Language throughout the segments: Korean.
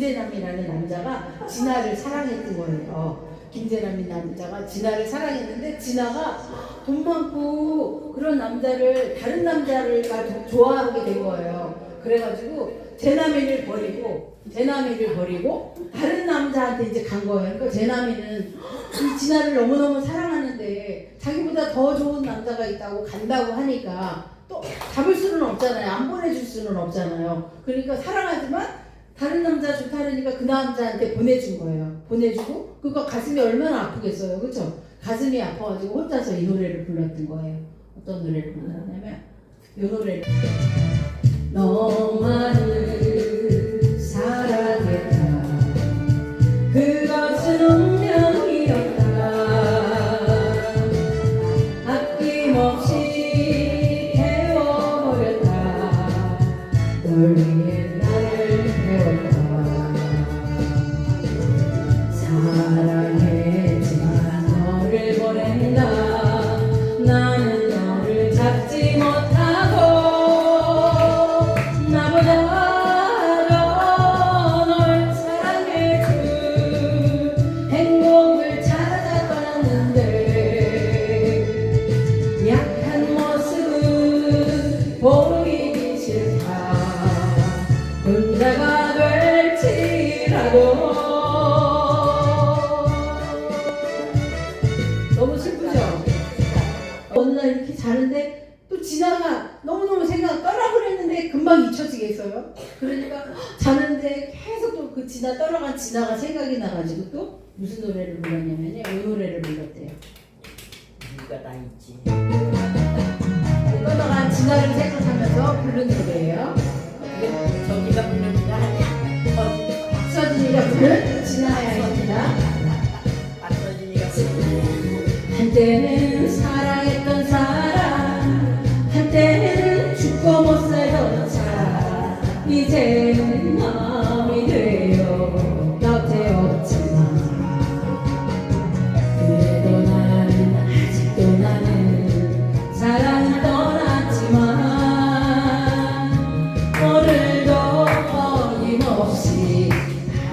김재남이라는 남자가 진아를 사랑했던 거예요. 김재남이 남자가 진아를 사랑했는데 진아가 돈 많고 그런 남자를 다른 남자를 가- 좋아하게 된 거예요. 그래가지고 제나미를 버리고 제나미를 버리고 다른 남자한테 이제 간 거예요. 그러니까 제나미는 이 진아를 너무너무 사랑하는데 자기보다 더 좋은 남자가 있다고 간다고 하니까 또 잡을 수는 없잖아요. 안 보내줄 수는 없잖아요. 그러니까 사랑하지만 다른 남자 좋다 그러니까 그 남자한테 보내준 거예요. 보내주고 그거 가슴이 얼마나 아프겠어요. 그렇죠? 가슴이 아파가지고 혼자서 이 노래를 불렀던 거예요. 어떤 노래를 불렀냐면 이 노래를 너만을 나는 너를 잡지 못하고 나보다 더널 사랑해줄 행복을 찾아 떠났는데 약한 모습은 보이기 싫다 또 지나가 너무너무 생각 떠나버렸는데 금방 잊혀지겠어요? 그러니까 자는데 계속 또 그 지나 떠나간 지나가 생각이 나가지고 또 무슨 노래를 불렀냐면요 이 노래를 불렀대요 네가 다 있지. 떠나간 지나를 생각하면서 부른 노래예요 이게 저기가 부르는 거 아니야? 어, 박서진이가 부른 지나야입니다 박서진이가 부르는 한때는 사람 이제는 마음이 되어 곁에 없지만 그래도 나는 아직도 나는 사랑을 떠났지만 오늘도 어김없이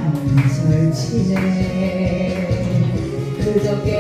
한설 치네 그저께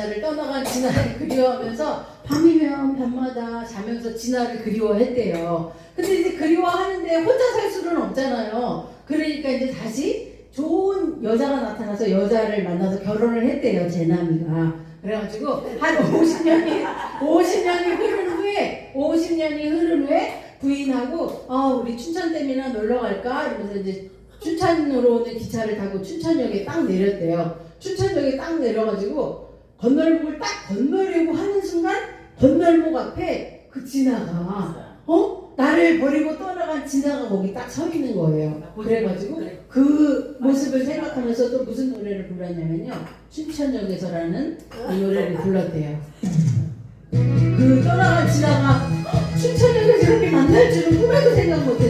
진아를 떠나간 진아를 그리워하면서 밤이면 밤마다 자면서 진아를 그리워했대요. 근데 이제 그리워하는데 혼자 살 수는 없잖아요. 그러니까 이제 다시 좋은 여자가 나타나서 여자를 만나서 결혼을 했대요, 제나미가. 그래가지고 한 50년이 50년이 흐른 후에 50년이 흐른 후에 부인하고 아 우리 춘천댐이나 놀러 갈까 이러면서 이제 춘천으로 오는 기차를 타고 춘천역에 딱 내렸대요. 춘천역에 딱 내려가지고 건널목을 딱 건너려고 하는 순간 건널목 앞에 그 진아가 어 나를 버리고 떠나간 진아가 거기 딱 서 있는 거예요. 그래가지고 그 모습을 생각하면서 또 무슨 노래를 불렀냐면요. 춘천역에서라는 이 노래를 불렀대요. 그 떠나간 진아가 어, 춘천역에서 이렇게 만날 줄은 꿈에도 생각 못했던 거예요.